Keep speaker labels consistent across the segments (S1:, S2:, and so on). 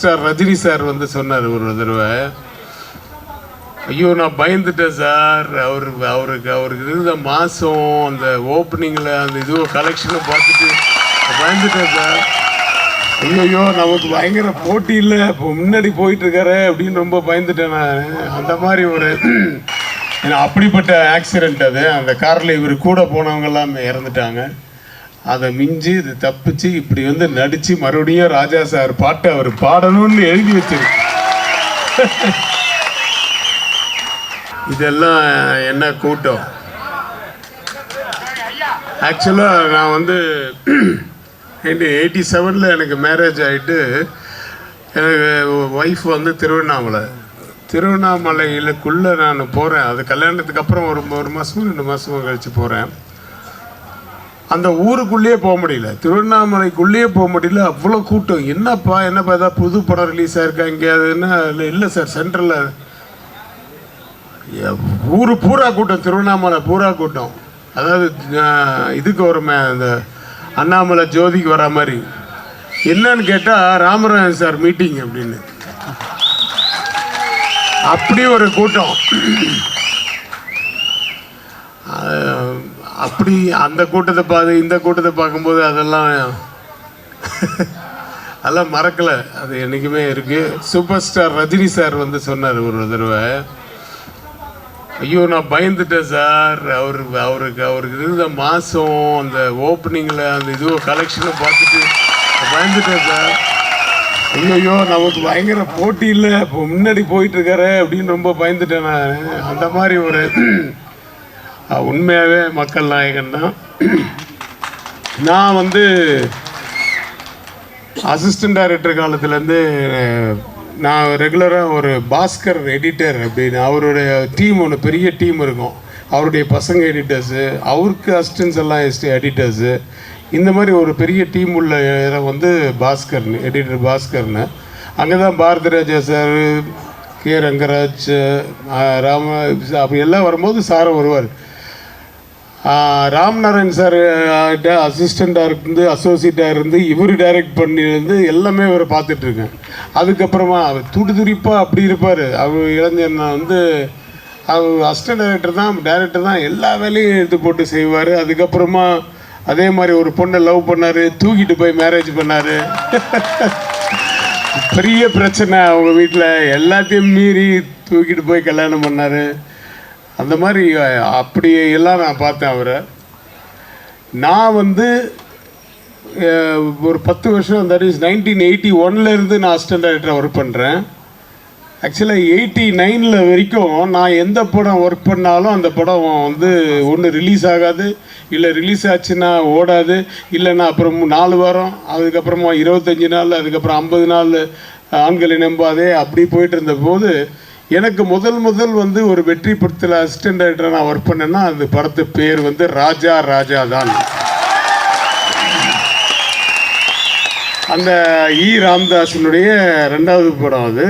S1: Star Rajini sir வந்து சொன்னார் ஒரு தடவை. ஐயோ நான் பயந்துட்டேன் சார் அவர் அவருக்கு அவருக்கு இருந்த மாதம் அந்த ஓப்பனிங்கில் அந்த இதுவோ கலெக்ஷனை பார்த்துட்டு பயந்துட்டேன் சார் ஐயோ நமக்கு பயங்கர போட்டி இல்லை. இப்போ முன்னாடி போயிட்டுருக்காரு அப்படின்னு ரொம்ப பயந்துட்டேன் நான். அந்த மாதிரி ஒரு அப்படிப்பட்ட ஆக்சிடென்ட் அது. அந்த காரில் இவர் கூட போனவங்க இறந்துட்டாங்க. அதை மிஞ்சி இது தப்பிச்சு இப்படி வந்து நடிச்சு மறுபடியும் ராஜா சார் பாட்டை அவர் பாடணும்னு எழுதி வச்சிருக்கு. இதெல்லாம் என்ன கூட்டம்? ஆக்சுவலாக நான் வந்து எயிட்டி செவனில் எனக்கு மேரேஜ் ஆகிட்டு எனக்கு ஒய்ஃப் வந்து திருவண்ணாமலை. திருவண்ணாமலையிலக்குள்ளே நான் போகிறேன் அது கல்யாணத்துக்கு அப்புறம் ஒரு ஒரு மாதமும் ரெண்டு மாதமும் கழித்து போகிறேன் அந்த ஊருக்குள்ளேயே போக முடியல. திருவண்ணாமலைக்குள்ளேயே போக முடியல. அவ்வளோ கூட்டம். என்னப்பா என்னப்பா ஏதாவது புது படம் ரிலீஸ் ஆயிருக்கா எங்கேயாதுன்னா இல்லை இல்லை சார் சென்ட்ரலில் ஊர் பூரா கூட்டம் திருவண்ணாமலை பூரா கூட்டம். அதாவது இதுக்கு வருமே அந்த அண்ணாமலை ஜோதிக்கு வர மாதிரி. என்னன்னு கேட்டால் ராமராயன் சார் மீட்டிங் அப்படின்னு. அப்படி ஒரு கூட்டம். அப்படி அந்த கூட்டத்தை பார்த்து இந்த கூட்டத்தை பார்க்கும்போது அதெல்லாம் அதெல்லாம் மறக்கலை. அது என்றைக்குமே இருக்குது சூப்பர் ஸ்டார் ரஜினி சார் வந்து சொன்னார் ஒரு தடவை. ஐயோ நான் பயந்துட்டேன் சார் அவர் அவருக்கு அவருக்கு இருந்த மாதம் அந்த ஓப்பனிங்கில் அந்த இதுவோ கலெக்ஷனை பார்த்துட்டு பயந்துட்டேன் சார் ஐயோ நமக்கு பயங்கர போட்டி இல்லை. இப்போ முன்னாடி போயிட்டுருக்காரு அப்படின்னு ரொம்ப பயந்துட்டேன் நான். அந்த மாதிரி ஒரு உண்மையாகவே மக்கள் நாயகன் தான். நான் வந்து அசிஸ்டன்ட் டைரக்டர் காலத்துலேருந்து நான் ரெகுலராக ஒரு பாஸ்கர் எடிட்டர் அப்படின்னு அவருடைய டீம் ஒன்று பெரிய டீம் இருக்கும். அவருடைய பசங்க எடிட்டர்ஸு அவருக்கு அசிஸ்டன்ஸ் எல்லாம் எடிட்டர்ஸு இந்த மாதிரி ஒரு பெரிய டீம் உள்ள இடம் வந்து பாஸ்கர்னு எடிட்டர் பாஸ்கர்னு. அங்கே தான் பாரதிராஜா சார் கே ரங்கராஜ் ராம அப்படி எல்லாம் வரும்போது சாரை வருவார். ஆஹ் ராம்நாராயண் சார் அசிஸ்டண்ட்டாக இருந்து அசோசியேட்டாக இருந்து இவர் டைரக்ட் பண்ணியிருந்து எல்லாமே இவரை பார்த்துட்ருக்கேன் அதுக்கப்புறமா அவர் துடி துடிப்பாக அப்படி இருப்பார். அவர் இளைஞர் வந்து அவர் அசிஸ்டன்ட் டைரக்டர் தான் டைரக்டர் தான் எல்லா வேலையும் எடுத்து போட்டு செய்வார். அதுக்கப்புறமா அதே மாதிரி ஒரு பொண்ணை லவ் பண்ணார் தூக்கிட்டு போய் மேரேஜ் பண்ணார். பெரிய பிரச்சனை அவங்க வீட்டில் எல்லாத்தையும் மீறி தூக்கிட்டு போய் கல்யாணம் பண்ணார். அந்த மாதிரி அப்படியெல்லாம் எல்லாம் நான் பார்த்தேன் அவரை. நான் வந்து ஒரு பத்து வருஷம் தட் இஸ் நைன்டீன் எயிட்டி ஒன்லேருந்து நான் அசிஸ்டன்ட் டைரக்டராக ஒர்க் பண்ணுறேன் ஆக்சுவலாக எயிட்டி நைனில் வரைக்கும் நான் எந்த படம் ஒர்க் பண்ணாலும் அந்த படம் வந்து ஒன்று ரிலீஸ் ஆகாது. இல்லை ரிலீஸ் ஆச்சுன்னா ஓடாது. இல்லைன்னா அப்புறம் நாலு வாரம் அதுக்கப்புறமா இருபத்தஞ்சி நாள் அதுக்கப்புறம் ஐம்பது நாள் ஆண்களை நம்பாதே அப்படி போயிட்டு இருந்த போது எனக்கு முதல் முதல் வந்து ஒரு வெற்றி படத்தில் அசிஸ்டன்ட் டைரக்டராக நான் ஒர்க் பண்ணேன்னா அந்த படத்து பேர் வந்து ராஜா ராஜா தான். அந்த இ ராம்தாஸினுடைய ரெண்டாவது படம் அது.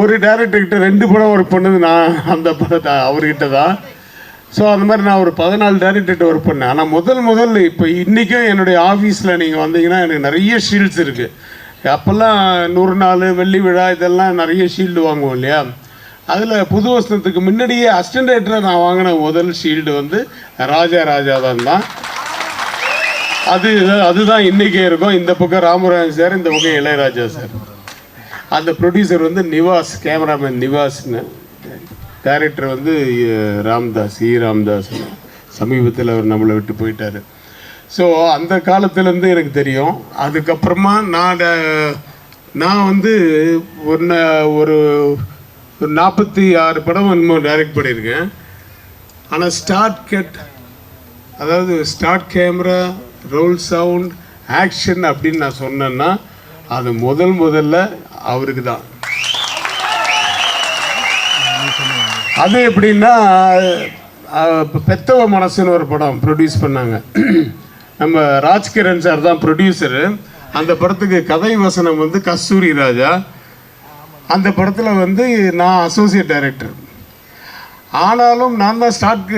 S1: ஒரு டேரக்டர்கிட்ட ரெண்டு படம் ஒர்க் பண்ணது நான் அந்த படத்தை அவர்கிட்ட தான். ஸோ அந்த மாதிரி நான் ஒரு பதினாலு டேரக்டர்கிட்ட ஒர்க் பண்ணேன். ஆனால் முதல் முதல் இப்போ இன்றைக்கும் என்னுடைய ஆஃபீஸில் நீங்கள் வந்தீங்கன்னா எனக்கு நிறைய ஷீல்ட்ஸ் இருக்குது அப்போல்லாம் நூறு நாள் வெள்ளி விழா இதெல்லாம் நிறைய ஷீல்டு வாங்குவோம் இல்லையா? அதில் புது வருஷத்துக்கு முன்னாடியே அசிஸ்டன்ட் நான் வாங்கின முதல் ஷீல்டு வந்து ராஜா ராஜா தான். தான் அது அதுதான் இன்றைக்கே இருக்கும். இந்த பக்கம் ராமராஜன் சார் இந்த பக்கம் இளையராஜா சார். அந்த ப்ரொடியூசர் வந்து நிவாஸ் கேமராமேன் நிவாஸ்னு. டேரக்டர் வந்து ராம்தாஸ் இ ராம்தாஸ். சமீபத்தில் அவர் நம்மளை விட்டு போயிட்டார். ஸோ அந்த காலத்துலேருந்து எனக்கு தெரியும். அதுக்கப்புறமா நான் நான் வந்து ஒன்று ஒரு ஒரு நாற்பத்தி ஆறு படம் என்னமோ டைரக்ட் பண்ணியிருக்கேன். ஆனால் ஸ்டார்ட் கட் அதாவது start camera roll sound action அப்படின்னு நான் சொன்னேன்னா அது முதல் முதல்ல அவருக்கு தான். அது எப்படின்னா பெத்தவ மனசுன்னு ஒரு படம் ப்ரொடியூஸ் பண்ணாங்க. நம்ம ராஜ்கிரண் சார் தான் ப்ரொடியூசரு அந்த படத்துக்கு கதை வசனம் வந்து கஸ்தூரி ராஜா. அந்த படத்தில் வந்து நான் அசோசியேட் டைரக்டர் ஆனாலும் நான் தான் ஸ்டார்ட்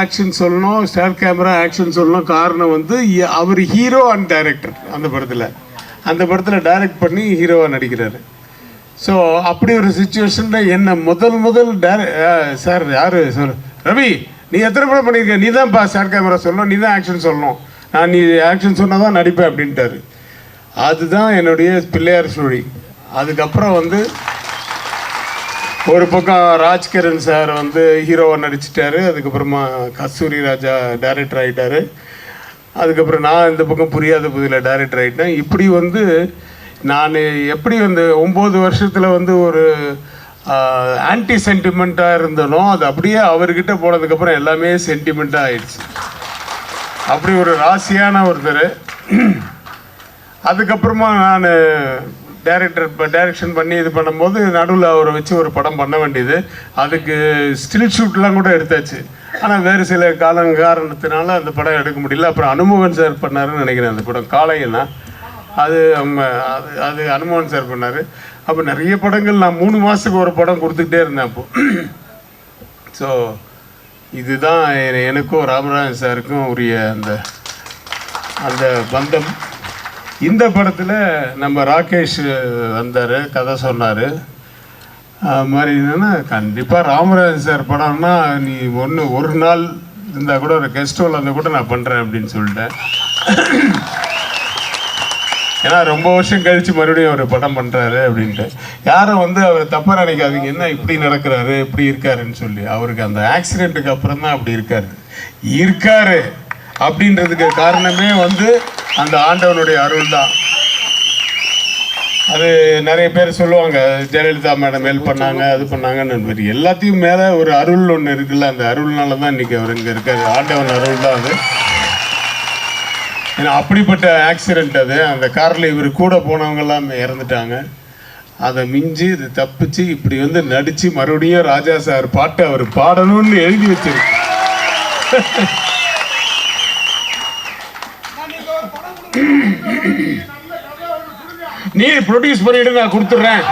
S1: ஆக்ஷன் சொல்லணும் ஸ்டார்ட் கேமரா ஆக்ஷன் சொல்லணும் காரணம் வந்து அவர் ஹீரோ அண்ட் டைரக்டர் அந்த படத்தில். அந்த படத்தில் டைரக்ட் பண்ணி ஹீரோவாக நடிக்கிறாரு. ஸோ அப்படி ஒரு சுச்சுவேஷனில் என்ன முதல் முதல் டேர சார் யார்? சார் ரவி நீ எத்தனை படம் பண்ணியிருக்க நீ தான் பா ஷார்ட் கேமரா சொல்லணும் நீ தான் ஆக்ஷன் சொல்லணும். நான் நீ ஆக்ஷன் சொன்னால் தான் நடிப்பேன் அப்படின்ட்டாரு. அதுதான் என்னுடைய பிள்ளையார் சுழி. அதுக்கப்புறம் வந்து ஒரு பக்கம் ராஜ்கிரண் சார் வந்து ஹீரோவாக நடிச்சிட்டாரு. அதுக்கப்புறமா கஸ்தூரி ராஜா டைரக்டர் ஆகிட்டாரு அதுக்கப்புறம் நான் இந்த பக்கம் புரியாத புதியில் டைரக்டர் ஆகிட்டேன் இப்படி வந்து நான் எப்படி வந்து ஒம்பது வருஷத்தில் வந்து ஒரு ஆன்டி சென்டிமெண்ட்டாக இருந்தனோ அது அப்படியே அவர்கிட்ட போனதுக்கப்புறம் எல்லாமே சென்டிமெண்ட்டாக ஆயிடுச்சு. அப்படி ஒரு ராசியான ஒருத்தர். அதுக்கப்புறமா நான் டேரக்டர் இப்போ டைரக்ஷன் பண்ணி இது பண்ணும்போது நடுவில் அவரை வச்சு ஒரு படம் பண்ண வேண்டியது. அதுக்கு ஸ்டில் ஷூட்லாம் கூட எடுத்தாச்சு. ஆனால் வேறு சில காலம் காரணத்தினால அந்த படம் எடுக்க முடியல. அப்புறம் அனுமோகன் சார் பண்ணாருன்னு நினைக்கிறேன் அந்த படம். காளையனா? அது அவங்க அது அது அனுமோகன் சார் பண்ணார். அப்போ நிறைய படங்கள் நான் மூணு மாதத்துக்கு ஒரு படம் கொடுத்துக்கிட்டே இருந்தேன் அப்போது ஸோ இதுதான் எனக்கும் ராமராஜன் சாருக்கும் உரிய அந்த அந்த பந்தம். இந்த படத்தில் நம்ம ராகேஷ் வந்தார் கதை சொன்னார். அது மாதிரி என்னென்னா கண்டிப்பாக ராமராஜன் சார் படம்னா நீ ஒன்று ஒரு நாள் இருந்தால் கூட ஒரு கெஸ்ட் ஹோல் இருந்தால் கூட நான் பண்ணுறேன் அப்படின்னு சொல்லிட்டேன். ஏன்னா ரொம்ப வருஷம் கழிச்சு மறுபடியும் அவர் படம் பண்றாரு அப்படின்ட்டு. யாரும் வந்து அவர் தப்பாக நினைக்காதீங்க. என்ன இப்படி நடக்கிறாரு? இப்படி இருக்காருன்னு சொல்லி. அவருக்கு அந்த ஆக்சிடென்ட்டுக்கு அப்புறம் தான் அப்படி இருக்காரு. இருக்காரு அப்படின்றதுக்கு காரணமே வந்து அந்த ஆண்டவனுடைய அருள் தான். அது நிறைய பேர் சொல்லுவாங்க. ஜெயலலிதா மேடம் ஹெல்ப் பண்ணாங்க அது பண்ணாங்கன்னு எல்லாத்தையும் மேலே ஒரு அருள் ஒன்று இருக்குல்ல அந்த அருள்னால தான் இன்னைக்கு அவர் இங்கே இருக்காரு. ஆண்டவன் அருள் தான் அது. ஏன்னா அப்படிப்பட்ட ஆக்சிடென்ட் அது. அந்த காரில் இவர் கூட போனவங்க எல்லாம் இறந்துட்டாங்க. அதை மிஞ்சி இது தப்பிச்சு இப்படி வந்து நடிச்சு மறுபடியும் ராஜா சார் பாட்டை அவர் பாடணும்னு எழுதி வச்சிருக்கு. நீ ப்ரொடியூஸ் பண்ணிட்டு நான் கொடுத்துட்றேன்.